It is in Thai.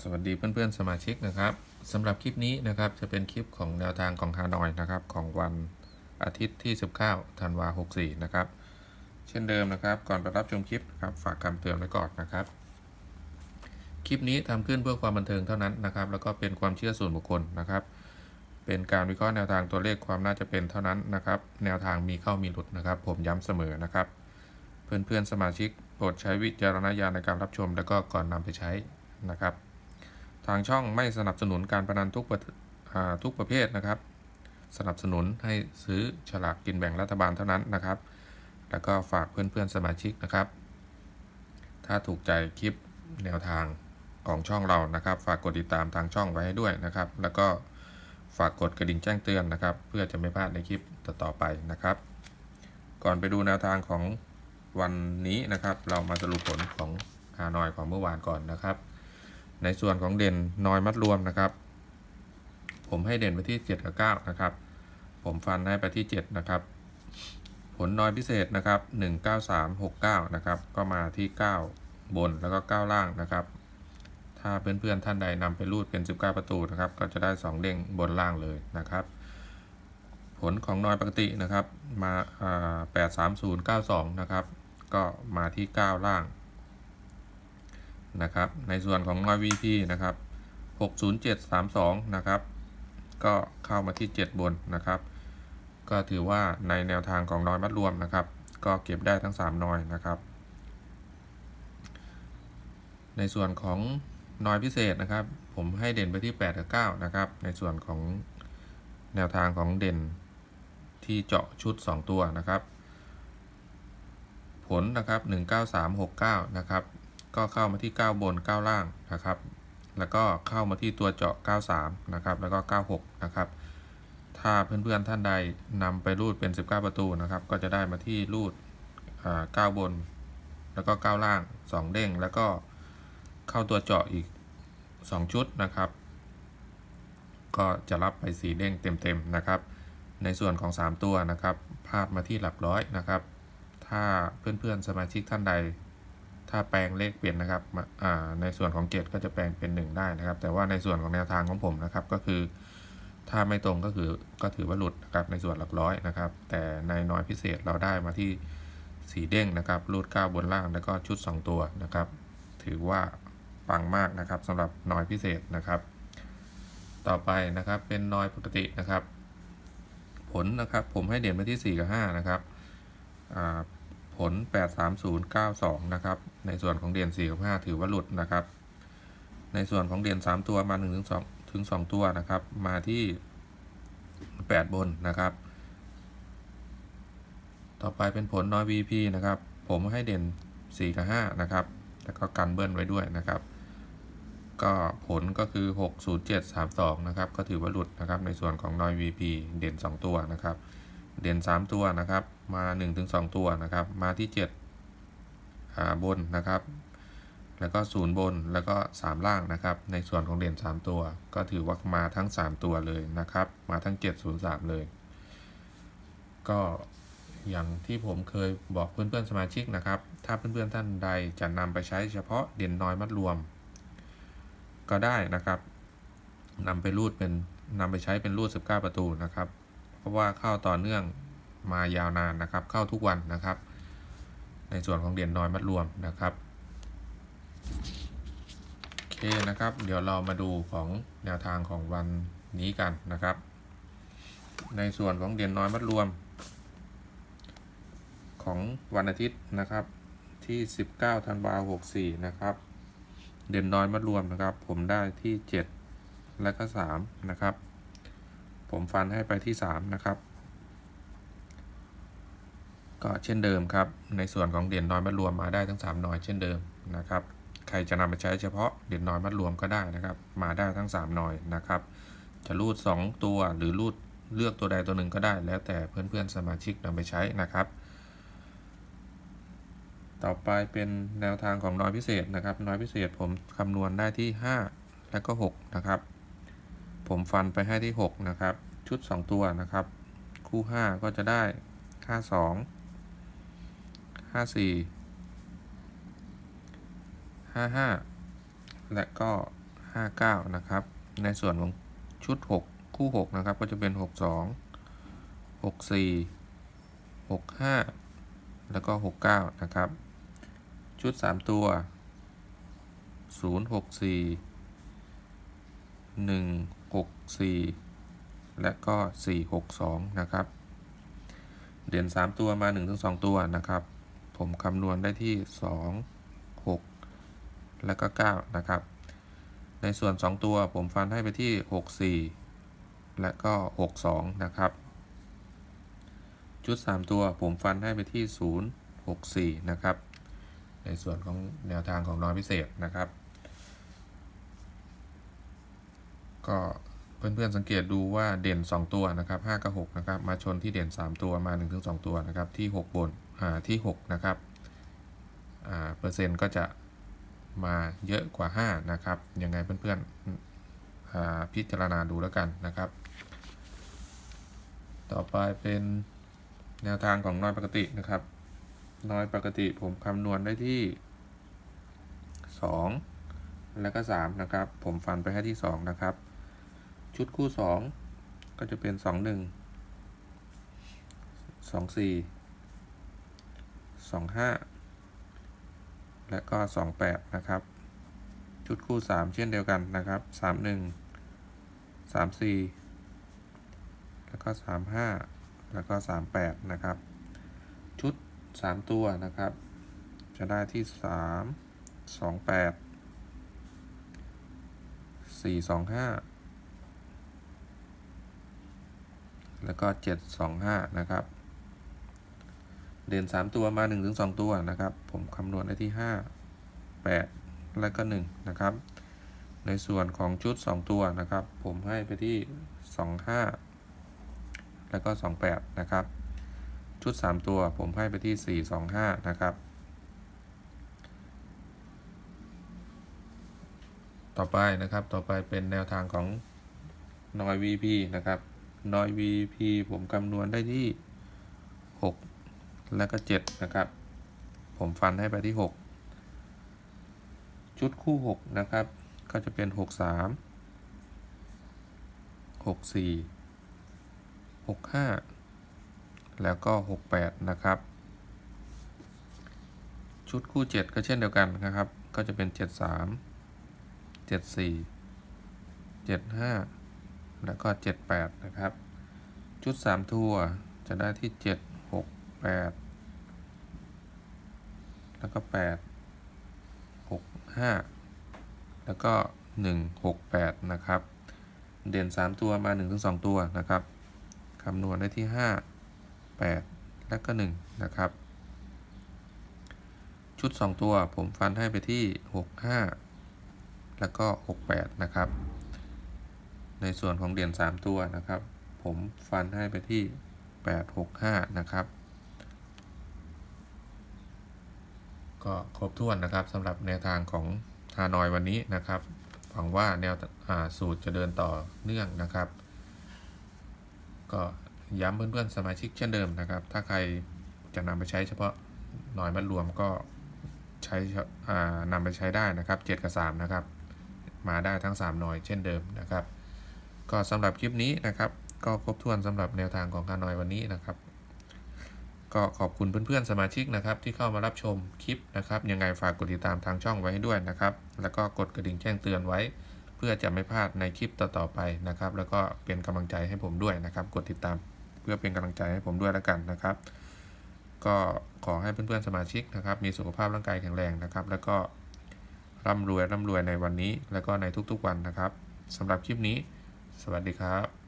สวัสดีเพื่อนๆสมาชิกนะครับสำหรับคลิปนี้นะครับจะเป็นคลิปของแนวทางของฮานอยนะครับของวันอาทิตย์ที่ 19ธันวา64 นะครับ เช่นเดิมนะครับ ก่อนไปรับชมคลิปนะครับฝากคำเตือนไว้ก่อนนะครับ คลิปนี้ทำขึ้นเพื่อความบันเทิงเท่านั้นนะครับ แล้วก็เป็นความเชื่อส่วนบุคคลนะครับ เป็นการวิเคราะห์แนวทางตัวเลขความน่าจะเป็นเท่านั้นนะครับ แนวทางมีเข้ามีหลุดนะครับ ผมย้ำเสมอนะครับ เพื่อนๆสมาชิกโปรดใช้วิจารณญาณในการรับชม แล้วก็ก่อนนำไปใช้นะครับ ทางช่องไม่สนับสนุนการพนันทุกประทุกประเภทนะครับ สนับสนุนให้ซื้อฉลากกินแบ่งรัฐบาลเท่านั้นนะครับ แล้วก็ฝากเพื่อนๆสมาชิกนะครับ ถ้าถูกใจคลิปแนวทางของช่องเรานะครับ ฝากกดติดตามทางช่องไว้ให้ด้วยนะครับ แล้วก็ฝากกดกระดิ่งแจ้งเตือนนะครับ เพื่อจะไม่พลาดในคลิปต่อๆไปนะครับ ก่อนไปดูแนวทางของวันนี้นะครับ เรามาสรุปผลของฮานอยของเมื่อวานก่อนนะครับ ในส่วนของเด่นนอยมัดรวมนะครับ ผมให้เด่นไปที่ 7 กับ 9 นะครับ ผมฟันให้ไปที่ 7 นะครับ ผลนอยพิเศษนะครับ 19369 นะครับ ก็มาที่ 9 บนแล้วก็ 9 ล่างนะครับ ถ้าเพื่อนๆท่านใดนำไปรูดเป็น 19 ประตูนะครับ ก็จะได้ 2 เด้งบนล่างเลยนะครับผลของนอยปกตินะครับมาอ่า83092 นะครับ ก็มาที่ 9 ล่าง นะครับ ในส่วนของน้อย VP นะครับ 60732 นะครับ ก็เข้ามาที่ 7 บนนะครับ ก็ถือว่าในแนวทางของน้อยมัดรวมนะครับ ก็เก็บได้ทั้ง 3น้อยนะครับ ในส่วนของน้อยพิเศษนะครับ ผมให้เด่นไปที่ 8 กับ 9 นะครับ ในส่วนของแนวทางของเด่นที่เจาะชุด 2 ตัวนะครับ ผลนะครับ 19369 นะครับ ก็เข้ามาที่ 9 บน 9 ล่างนะครับ แล้วก็เข้ามาที่ตัวเจาะ 93 นะครับ แล้วก็ 96 นะครับ ถ้าเพื่อนๆท่านใดนำไปรูดเป็น 19 ประตูนะครับ ก็จะได้มาที่รูดอ่า9บน แล้วก็ 9 ล่าง 2 เด้ง แล้วก็เข้าตัวเจาะอีก 2 ชุดนะครับ ก็จะรับไปสีเด้งเต็มๆนะครับ ในส่วนของ 3 ตัวนะครับพลาดมาที่หลักร้อยนะครับ ถ้าเพื่อนๆสมาชิกท่านใด ถ้าแปลงเลขเปลี่ยนนะครับในส่วนของเจ็ดก็จะแปลงเป็น 1 ได้นะครับ แต่ว่าในส่วนของแนวทางของผมนะครับก็คือ ถ้าไม่ตรงก็คือก็ถือว่าหลุดนะครับในส่วนหลักร้อยนะครับ แต่ในน้อยพิเศษเราได้มาที่สีเด้งนะครับรูด9บนล่างแล้วก็ชุด 2 ตัวนะครับ ถือว่าปังมากนะครับสำหรับน้อยพิเศษนะครับ ต่อไปนะครับเป็นน้อยปกตินะครับ ผลนะครับผมให้เด่นไปที่ 4 กับ 5 นะครับ ผล 83092 นะครับ ในส่วนของเด่น4กับ5ถือว่าหลุดนะครับ ในส่วนของเด่น3 ตัวมา1ถึง2ถึง2ตัวนะครับ มาที่ 8 บนนะครับ ต่อไปเป็นผลน้อย VP นะครับ ผมให้เด่น 4 กับ 5 นะครับ แล้วก็กันเบิ้ลไว้ด้วยนะครับ ก็ผลก็คือ 60732 นะครับ ก็ถือว่าหลุดนะครับ ในส่วนของน้อย VP เด่น 2 ตัวนะครับ เด่น 3 ตัวนะครับ มา 1-2 ตัวนะครับ มาที่ 7 บนนะครับ แล้วก็ 0 บนแล้วก็ 3 ล่างนะครับ ในส่วนของเด่น3ตัว ก็ถือว่ามาทั้ง 3 ตัวเลยนะครับ มาทั้ง 703 เลย ก็อย่างที่ผมเคยบอกเพื่อนๆสมาชิกนะครับ ถ้าเพื่อนๆท่านใดจะนำไปใช้เฉพาะเด่นน้อยมัดรวม ก็ได้นะครับนำไปรูดเป็นนำไปใช้เป็นรูด 19 ประตูนะครับ เพราะว่าเข้าต่อเนื่อง มายาวนานนะครับ เข้าทุกวันนะครับ ในส่วนของเด่นน้อยมัดรวมนะครับโอเคนะครับ เดี๋ยวเรามาดูของแนวทางของวันนี้กันนะครับ ในส่วนของเด่นน้อยมัดรวม ของวันอาทิตย์นะครับที่ 19ธันวาคม64นะครับเด่นน้อยมัดรวมนะครับ ผมได้ที่ 7 และก็ 3 นะครับ ผมฟันให้ไปที่ 3 นะครับ ก็เช่นเดิมครับ ในส่วนของเด่นน้อยมัดรวมมาได้ทั้ง 3 น้อยเช่นเดิมนะครับ ใครจะนำไปใช้เฉพาะเด่นน้อยมัดรวมก็ได้นะครับ มาได้ทั้ง 3 น้อยนะครับ จะรูด 2 ตัวหรือรูดเลือกตัวใดตัวหนึ่งก็ได้ แล้วแต่เพื่อนๆสมาชิกนำไปใช้นะครับ ต่อไปเป็นแนวทางของน้อยพิเศษนะครับ น้อยพิเศษผมคำนวณได้ที่ 5 และก็6นะครับ ผมฟันไปให้ที่ 6 นะครับ ชุด 2 ตัวนะครับ คู่ 5 ก็จะได้ 52 54 55และก็ห้าเก้านะครับ ในส่วนของชุดหกคู่หกนะครับ ก็จะเป็นหกสองหกสี่หกห้าแล้วก็หกเก้านะครับ ชุดสามตัวศูนย์หกสี่หนึ่งหกสี่และก็สี่หกสองนะครับ เด่นสามตัวมาหนึ่งถึงสองตัวนะครับ ผมคำนวณได้ที่สองหกแล้วก็เก้านะครับ ในส่วน 2 ตัวผมฟันให้ไปที่ 64 และก็ 62 นะครับ ชุด 3 ตัวผมฟันให้ไปที่ 064 นะครับ ในส่วนของแนวทางของน้อยพิเศษนะครับ ก็ เพื่อนๆสังเกตดูว่าเด่น 2 ตัวนะครับ5กับ6นะครับมาชนที่เด่น 3 ตัวมา 1-2 ตัวนะครับที่ 6 บนอ่าที่6นะครับอ่าเปอร์เซ็นต์ก็จะมาเยอะกว่า 5 นะครับ ยังไงเพื่อนๆอ่าพิจารณาดูแล้วกันนะครับ ต่อไปเป็นแนวทางของน้อยปกตินะครับ น้อยปกติผมคำนวณได้ที่ 2 แล้วก็ 3 นะครับ ผมฟันไปให้ที่ 2 นะครับ ชุดคู่ 2 ก็จะเป็น 2 1 2 4 2 5 และก็ 28 นะครับ ชุดคู่ 3 เช่นเดียวกันนะครับ 31 34 แล้วก็ 35 แล้วก็ 38 นะครับ ชุด 3 ตัวนะครับ จะได้ที่ 3 28 425 แล้วก็ 725 นะครับ เด่น 3 ตัวมา 1-2 ตัวนะครับ ผมคำนวณได้ที่ 5 8 และก็ 1 นะครับ ในส่วนของชุด 2 ตัวนะครับ ผมให้ไปที่ 25 แล้วก็ 28 นะครับ ชุด 3 ตัวผมให้ไปที่ 4 25 นะครับต่อไปนะครับ ต่อไปเป็นแนวทางของนอย VP นะครับ นอย VP ผมคำนวณได้ที่ 6 แล้วก็ 7 นะครับ ผมฟันให้ไปที่ 6 ชุดคู่ 6 นะครับ ก็จะเป็น 6 3 6 4 6 5 แล้วก็ 6 8 นะครับ ชุดคู่ 7 ก็เช่นเดียวกันนะครับ ก็จะเป็น 7 3 7 4 7 5 แล้วก็ 7 8 นะครับ ชุด 3 ตัวจะได้ที่ 7 6 8 แล้วก็ 8 6 5 แล้วก็ 1 6 8 นะครับ เด่น 3 ตัวมา 1-2 ตัวนะครับคำนวณได้ที่ 5 8 และก็ 1 นะครับ ชุด 2 ตัวผมฟันให้ไปที่ 6 5 แล้วก็ 6 8 นะครับ ในส่วนของเด่น3ตัวนะครับ ผมฟันให้ไปที่ 8 6 5 นะครับ ก็ครบถ้วนนะครับสำหรับแนวทางของฮานอยวันนี้นะครับหวังว่าแนวสูตรจะเดินต่อเนื่องนะครับ ก็ย้ำเพื่อนๆสมาชิกเช่นเดิมนะครับ ถ้าใครจะนำไปใช้เฉพาะหน่อยมัดรวมก็ใช้นำไปใช้ได้นะครับ 7 กับ 3 นะครับ มาได้ทั้ง 3 หน่อยเช่นเดิมนะครับ ก็สำหรับคลิปนี้นะครับ ก็ครบถ้วนสำหรับแนวทางของฮานอยวันนี้นะครับ ก็ขอบคุณเพื่อนๆสมาชิกนะครับ ที่เข้ามารับชมคลิปนะครับ ยังไงฝากกดติดตามทางช่องไว้ให้ด้วยนะครับ แล้วก็กดกระดิ่งแจ้งเตือนไว้ เพื่อจะไม่พลาดในคลิปต่อๆไปนะครับ แล้วก็เป็นกำลังใจให้ผมด้วยนะครับ กดติดตามเพื่อเป็นกำลังใจให้ผมด้วยแล้วกันนะครับ ก็ขอให้เพื่อนๆสมาชิกนะครับ มีสุขภาพร่างกายแข็งแรงนะครับ แล้วก็ร่ำรวยร่ำรวยในวันนี้ แล้วก็ในทุกๆวันนะครับสำหรับคลิปนี้ สวัสดีครับ